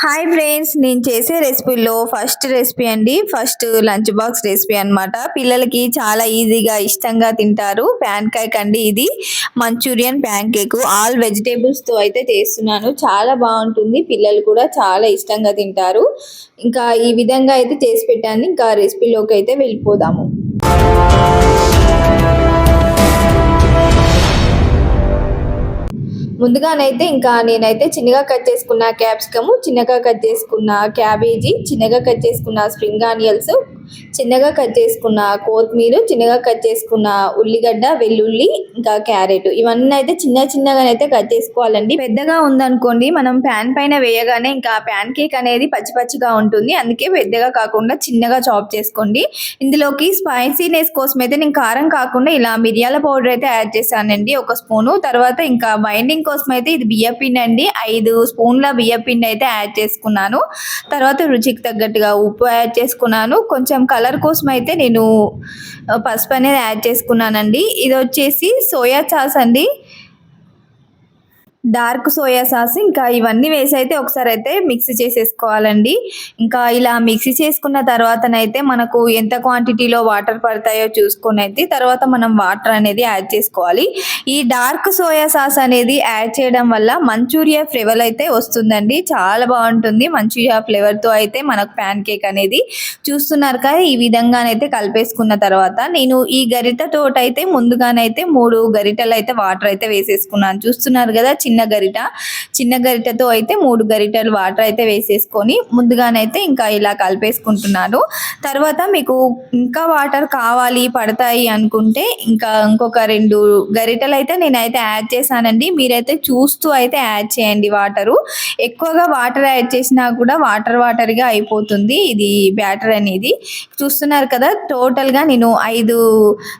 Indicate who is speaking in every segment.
Speaker 1: Hi friends నేను చేసే రెసిపీలో ఫస్ట్ రెసిపీ అండి. ఫస్ట్ లంచ్ బాక్స్ రెసిపీ అన్నమాట. పిల్లలకి చాలా ఈజీగా ఇష్టంగా తింటారు. ప్యాన్ కేక్ అండి ఇది. మంచూరియన్ ప్యాన్ కేక్ ఆల్ వెజిటేబుల్స్తో అయితే చేస్తున్నాను. చాలా బాగుంటుంది. పిల్లలు కూడా చాలా ఇష్టంగా తింటారు. ఇంకా ఈ విధంగా అయితే చేసి పెట్టాను. ఇంకా రెసిపీలోకి అయితే వెళ్ళిపోదాము. ముందుగానైతే ఇంకా నేనైతే చిన్నగా కట్ చేసుకున్న క్యాప్సికము చిన్నగా కట్ చేసుకున్న క్యాబేజీ చిన్నగా కట్ చేసుకున్న స్ప్రింగ్ ఆనియన్స్ చిన్నగా కట్ చేసుకున్న కొత్తిమీర చిన్నగా కట్ చేసుకున్న ఉల్లిగడ్డ వెల్లుల్లి ఇంకా క్యారెట్. ఇవన్నీ అయితే చిన్న చిన్నగా అయితే కట్ చేసుకోవాలండి. పెద్దగా ఉందనుకోండి మనం ప్యాన్ పైన వేయగానే ఇంకా ప్యాన్ కేక్ అనేది పచ్చి పచ్చిగా ఉంటుంది. అందుకే పెద్దగా కాకుండా చిన్నగా చాప్ చేసుకోండి. ఇందులోకి స్పైసీనెస్ కోసం అయితే నేను కారం కాకుండా ఇలా మిరియాల పౌడర్ అయితే యాడ్ చేశానండి ఒక స్పూను. తర్వాత ఇంకా బైండింగ్ కోసం అయితే ఇది బియ్యపిండి అండి ఐదు స్పూన్ల బియ్యపిండి అయితే యాడ్ చేసుకున్నాను. తర్వాత రుచికి తగ్గట్టుగా ఉప్పు యాడ్ చేసుకున్నాను. కొంచెం కొంచెం కలర్ కోసం అయితే నేను పసుపు అనేది యాడ్ చేసుకున్నానండి. ఇది వచ్చేసి సోయా సాస్ అండి. డార్క్ సోయా సాస్ ఇంకా ఇవన్నీ వేసి అయితే ఒకసారి అయితే మిక్సీ చేసేసుకోవాలండి. ఇంకా ఇలా మిక్సీ చేసుకున్న తర్వాతనైతే మనకు ఎంత క్వాంటిటీలో వాటర్ పడతాయో చూసుకుని అయితే తర్వాత మనం వాటర్ అనేది యాడ్ చేసుకోవాలి. ఈ డార్క్ సోయా సాస్ అనేది యాడ్ చేయడం వల్ల మంచూరియా ఫ్లేవర్ అయితే వస్తుందండి. చాలా బాగుంటుంది. మంచూరియా ఫ్లేవర్తో అయితే మనకు ప్యాన్ కేక్ అనేది చూస్తున్నారు కదా ఈ విధంగానైతే కలిపేసుకున్న తర్వాత నేను ఈ గరిటతో అయితే ముందుగానైతే మూడు గరిటలు అయితే వాటర్ అయితే వేసేసుకున్నాను. చూస్తున్నారు కదా చిన్న చిన్న గరిట. చిన్న గరిటతో అయితే మూడు గరిటలు వాటర్ అయితే వేసేసుకొని ముందుగానైతే ఇంకా ఇలా కలిపేసుకుంటున్నాను తర్వాత మీకు ఇంకా వాటర్ కావాలి పడతాయి అనుకుంటే ఇంకా ఇంకొక రెండు గరిటలు అయితే నేనైతే యాడ్ చేశానండి. మీరైతే చూస్తూ అయితే యాడ్ చేయండి వాటరు. ఎక్కువగా వాటర్ యాడ్ చేసినా కూడా వాటర్ వాటర్గా అయిపోతుంది ఇది బ్యాటర్ అనేది. చూస్తున్నారు కదా టోటల్గా నేను ఐదు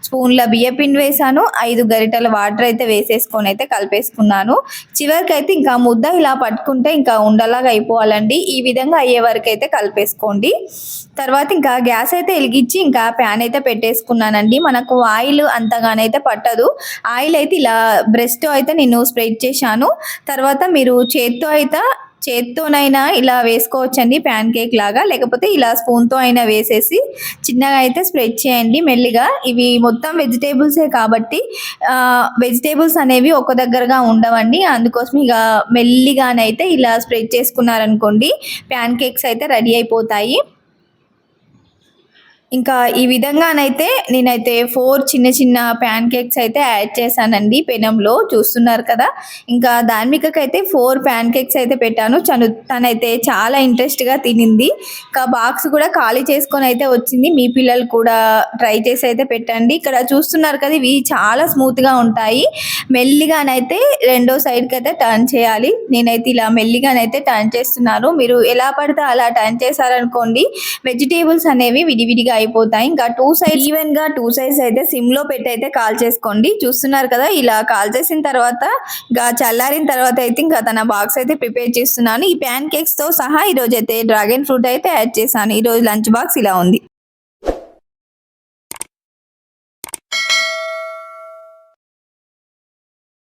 Speaker 1: స్పూన్ల బియ్యపిండి వేసాను ఐదు గరిటల వాటర్ అయితే వేసేసుకొని అయితే కలిపేసుకున్నాను. చివరికి అయితే ఇంకా ముద్ద ఇలా పట్టుకుంటే ఇంకా ఉండలాగా అయిపోవాలండి. ఈ విధంగా అయ్యే వరకు అయితే కలిపేసుకోండి. తర్వాత ఇంకా గ్యాస్ అయితే వెలిగించి ఇంకా ప్యాన్ అయితే పెట్టేసుకున్నానండి. మనకు ఆయిల్ అంతగానైతే పట్టదు. ఆయిల్ అయితే ఇలా బ్రెస్ట్ అయితే నేను స్ప్రెడ్ చేశాను. తర్వాత మీరు చేత్తో అయితే చేత్తోనైనా ఇలా వేసుకోవచ్చండి ప్యాన్ కేక్ లాగా. లేకపోతే ఇలా స్పూన్తో అయినా వేసేసి చిన్నగా అయితే స్ప్రెడ్ చేయండి. మెల్లిగా ఇవి మొత్తం వెజిటేబుల్సే కాబట్టి వెజిటేబుల్స్ అనేవి ఒక దగ్గరగా ఉండవండి. అందుకోసం ఇక మెల్లిగానైతే ఇలా స్ప్రెడ్ చేసుకున్నారనుకోండి ప్యాన్ కేక్స్ అయితే రెడీ అయిపోతాయి. ఇంకా ఈ విధంగానైతే నేనైతే ఫోర్ చిన్న చిన్న ప్యాన్ కేక్స్ అయితే యాడ్ చేశానండి పెనంలో చూస్తున్నారు కదా. ఇంకా ధార్మికకైతే ఫోర్ ప్యాన్ కేక్స్ అయితే పెట్టాను. చను తనైతే చాలా ఇంట్రెస్ట్గా తినింది. ఇంకా బాక్స్ కూడా ఖాళీ చేసుకొని అయితే వచ్చింది. మీ పిల్లలు కూడా ట్రై చేసి అయితే పెట్టండి. ఇక్కడ చూస్తున్నారు కదా ఇవి చాలా స్మూత్గా ఉంటాయి. మెల్లిగానైతే రెండో సైడ్కి అయితే టర్న్ చేయాలి. నేనైతే ఇలా మెల్లిగానైతే టర్న్ చేస్తున్నాను. మీరు ఎలా పడితే అలా టర్న్ చేశారనుకోండి వెజిటేబుల్స్ అనేవి విడివిడిగా అయిపోతాయి. ఇంకా టూ సైడ్ ఈవెన్గా టూ సైడ్స్ అయితే సిమ్లో పెట్టి అయితే కాల్ చేసుకోండి. చూస్తున్నారు కదా ఇలా కాల్ చేసిన తర్వాత ఇంకా చల్లారిన తర్వాత అయితే ఇంకా తన బాక్స్ అయితే ప్రిపేర్ చేస్తున్నాను. ఈ ప్యాన్ కేక్స్తో సహా ఈ రోజు అయితే డ్రాగన్ ఫ్రూట్ అయితే యాడ్ చేశాను. ఈ రోజు లంచ్ బాక్స్ ఇలా ఉంది.